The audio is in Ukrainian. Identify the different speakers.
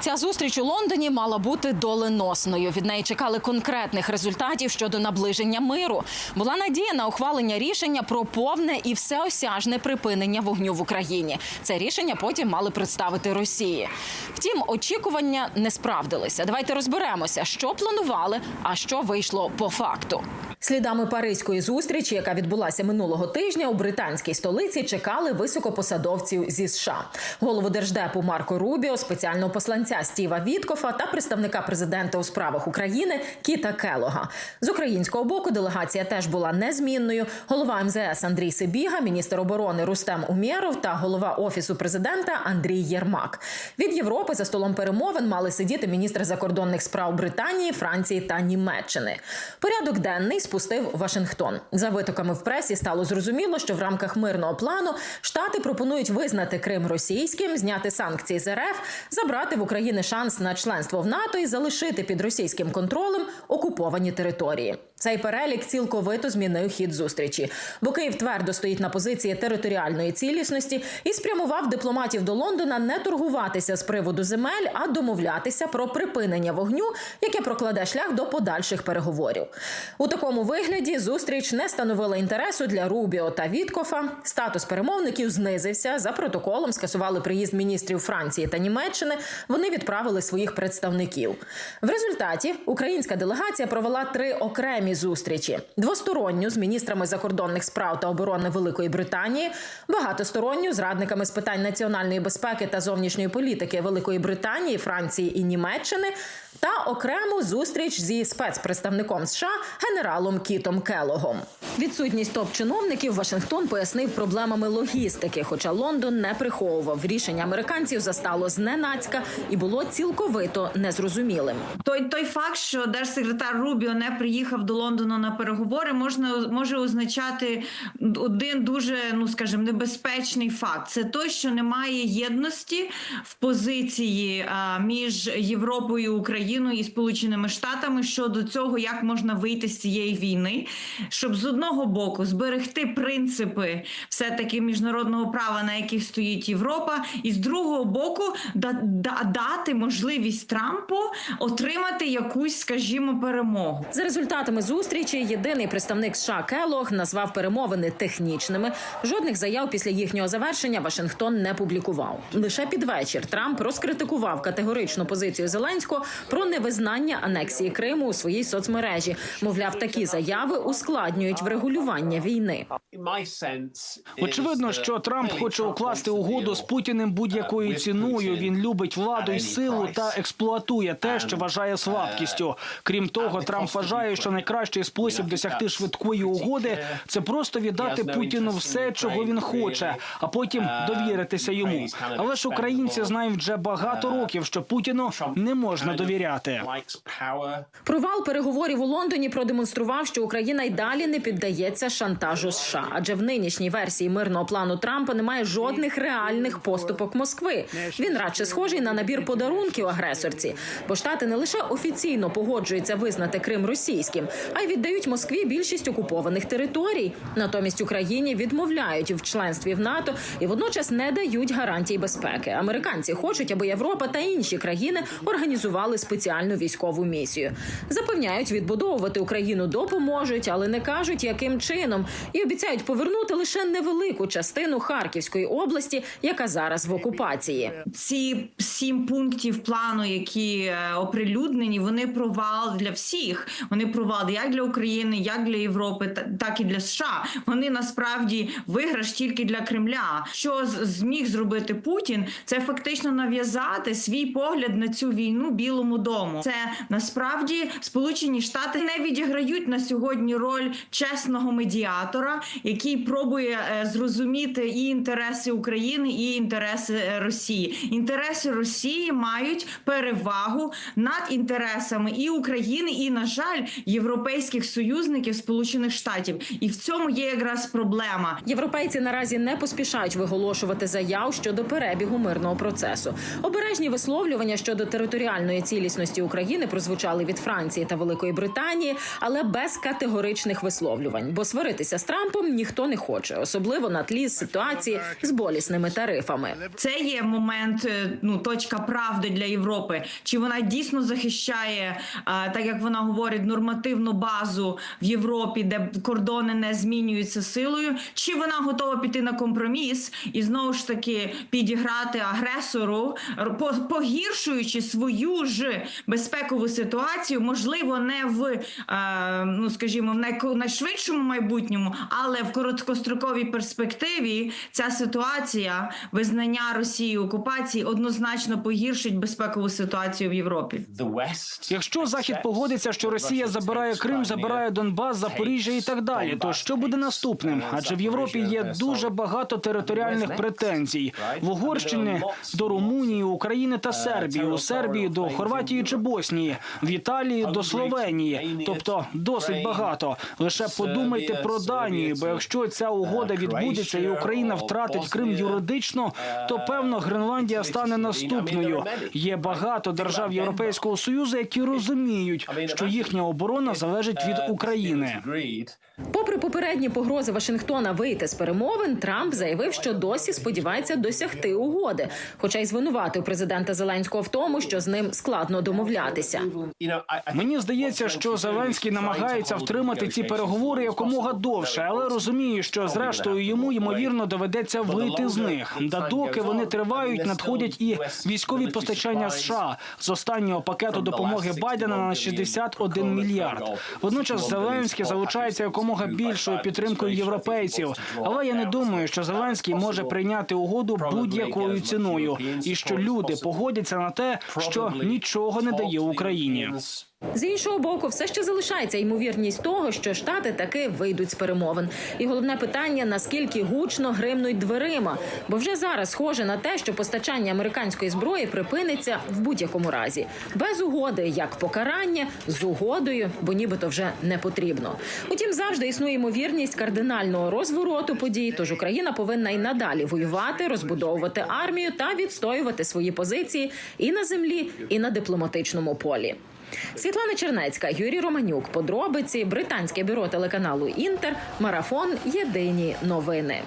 Speaker 1: Ця зустріч у Лондоні мала бути доленосною. Від неї чекали конкретних результатів щодо наближення миру. Була надія на ухвалення рішення про повне і всеосяжне припинення вогню в Україні. Це рішення потім мали представити Росії. Втім, очікування не справдилися. Давайте розберемося, що планували, а що вийшло по факту. Слідами паризької зустрічі, яка відбулася минулого тижня, у британській столиці чекали високопосадовців зі США. Голову держдепу Марко Рубіо, спеціального посланця Стіва Віткофа та представника президента у справах України Кіта Келога. З українського боку делегація теж була незмінною. Голова МЗС Андрій Сибіга, міністр оборони Рустем Умєров та голова офісу президента Андрій Єрмак. Від Європи за столом перемовин мали сидіти міністри закордонних справ Британії, Франції та Німеччини. Порядок денний спустив Вашингтон. За витоками в пресі стало зрозуміло, що в рамках мирного плану штати пропонують визнати Крим російським, зняти санкції з РФ, забрати в України шанс на членство в НАТО і залишити під російським контролем окуповані території. Цей перелік цілковито змінив хід зустрічі, бо Київ твердо стоїть на позиції територіальної цілісності і спрямував дипломатів до Лондона не торгуватися з приводу земель, а домовлятися про припинення вогню, яке прокладе шлях до подальших переговорів. У такому вигляді зустріч не становила інтересу для Рубіо та Віткофа. Статус перемовників знизився. За протоколом скасували приїзд міністрів Франції та Німеччини. Вони відправили своїх представників. В результаті українська делегація провела три окремі зустрічі: двосторонню з міністрами закордонних справ та оборони Великої Британії, багатосторонню з радниками з питань національної безпеки та зовнішньої політики Великої Британії, Франції і Німеччини, та окрему зустріч зі спецпредставником США генералом Кітом Келогом. Відсутність топ-чиновників Вашингтон пояснив проблемами логістики, хоча Лондон не приховував рішення американців застало зненацька і було цілковито незрозумілим.
Speaker 2: Той той факт, що держсекретар Рубіо не приїхав до Лондону на переговори, можна може означати один дуже, ну скажімо, небезпечний факт. Це той, що немає єдності в позиції а, між Європою, Україною і Сполученими Штатами щодо цього, як можна вийти з цієї війни, щоб з одного боку зберегти принципи все таки міжнародного права, на яких стоїть Європа, і з другого боку да, да, дати можливість Трампу отримати якусь, скажімо, перемогу.
Speaker 1: За результатами зустрічі єдиний представник США Келог назвав перемовини технічними. Жодних заяв після їхнього завершення Вашингтон не публікував. Лише під вечір Трамп розкритикував категоричну позицію Зеленського про невизнання анексії Криму у своїй соцмережі. Мовляв, такі заяви ускладнюють врегулювання війни.
Speaker 3: Очевидно, що Трамп хоче укласти угоду з Путіним будь-якою ціною. Він любить владу і силу та експлуатує те, що вважає слабкістю. Крім того, Трамп вважає, що найкращий спосіб досягти швидкої угоди це просто віддати Путіну все, чого він хоче, а потім довіритися йому. Але ж українці знають вже багато років, що Путіну не можна довіряти.
Speaker 1: Провал переговорів у Лондоні продемонстрував, що Україна й далі не піддається шантажу США, адже в нинішній версії мирного плану Трампа немає жодних реальних поступок Москви. Він радше схожий на набір подарунків агресорці, бо штати не лише офіційно погоджуються визнати Крим російським, а й віддають Москві більшість окупованих територій. Натомість Україні відмовляють в членстві в НАТО і водночас не дають гарантій безпеки. Американці хочуть, аби Європа та інші країни організували спеціальну військову місію. Запевняють, відбудовувати Україну допоможуть, але не кажуть, яким чином, і обіцяють повернути лише невелику частину Харківської області, яка зараз в окупації.
Speaker 2: Ці сім пунктів плану, які е, оприлюднені, вони провал для всіх. Вони провал як для України, як для Європи, та- так і для США. Вони насправді виграш тільки для Кремля. Що зміг зробити Путін? Це фактично нав'язати свій погляд на цю війну Білому дому. Це насправді Сполучені Штати не відіграють на сьогодні роль чесного медіатора, який пробує е, зрозуміти і інтереси України, і інтереси Росії. Інтереси Росії мають перевагу над інтересами і України, і на жаль, європейських союзників Сполучених Штатів. І в цьому є якраз проблема.
Speaker 1: Європейці наразі не поспішають виголошувати заяв щодо перебігу мирного процесу. Обережні висловлювання щодо територіальної цілісності України прозвучали від Франції та Великої Британії, але без без категоричних висловлювань, бо сваритися з Трампом ніхто не хоче, особливо на тлі ситуації з болісними тарифами.
Speaker 2: Це є момент, е, ну точка правди для Європи. Чи вона дійсно захищає, так як вона говорить, нормативну базу в Європі, де кордони не змінюються силою, чи вона готова піти на компроміс і знову ж таки підіграти агресору, по- погіршуючи свою ж безпекову ситуацію, можливо, не в ну скажімо, в найшвидшому майбутньому, але в короткостроковій перспективі ця ситуація визнання Росії окупації однозначно погіршить безпекову ситуацію в Європі.
Speaker 3: Якщо Захід погодиться, що Росія забирає Крим, забирає Донбас, Запоріжжя і так далі, то що буде наступним? Адже в Європі є дуже багато територіальних претензій в Угорщині до Румунії, України та Сербії, у Сербії до Хорватії чи Боснії, в Італії до Словенії. Тобто досить багато. Лише подумайте про Данію, бо якщо ця угода відбудеться і Україна втратить Крим юридично, то певно Гренландія стане наступною. Є багато держав Європейського союзу, які розуміють, що їхня оборона залежить від України.
Speaker 1: Попри попередні погрози Вашингтона вийти з перемовин, Трамп заявив, що досі сподівається досягти угоди, хоча й звинуватив президента Зеленського в тому, що з ним складно домовлятися.
Speaker 3: Мені здається, що Зеленський намагається втримати ці переговори якомога довше, але розуміє, що зрештою йому ймовірно доведеться вийти з них. Да доки вони тривають, надходять і військові постачання США з останнього пакету допомоги Байдена на 61 мільярд. Водночас Зеленський залучається якомога більшою підтримкою європейців. Але я не думаю, що Зеленський може прийняти угоду будь-якою ціною, і що люди погодяться на те, що нічого не дає Україні.
Speaker 1: З іншого боку, все ще залишається ймовірність того, що штати таки вийдуть з перемовин. І головне питання: наскільки гучно гримнуть дверима, бо вже зараз схоже на те, що постачання американської зброї припиниться в будь-якому разі, без угоди, як покарання, з угодою, бо нібито вже не потрібно. Утім, завжди існує ймовірність кардинального розвороту подій. Тож Україна повинна й надалі воювати, розбудовувати армію та відстоювати свої позиції і на землі, і на дипломатичному полі. Світлана Чернецька, Юрій Романюк. Подробиці британське бюро телеканалу Інтер. Марафон. Єдині новини.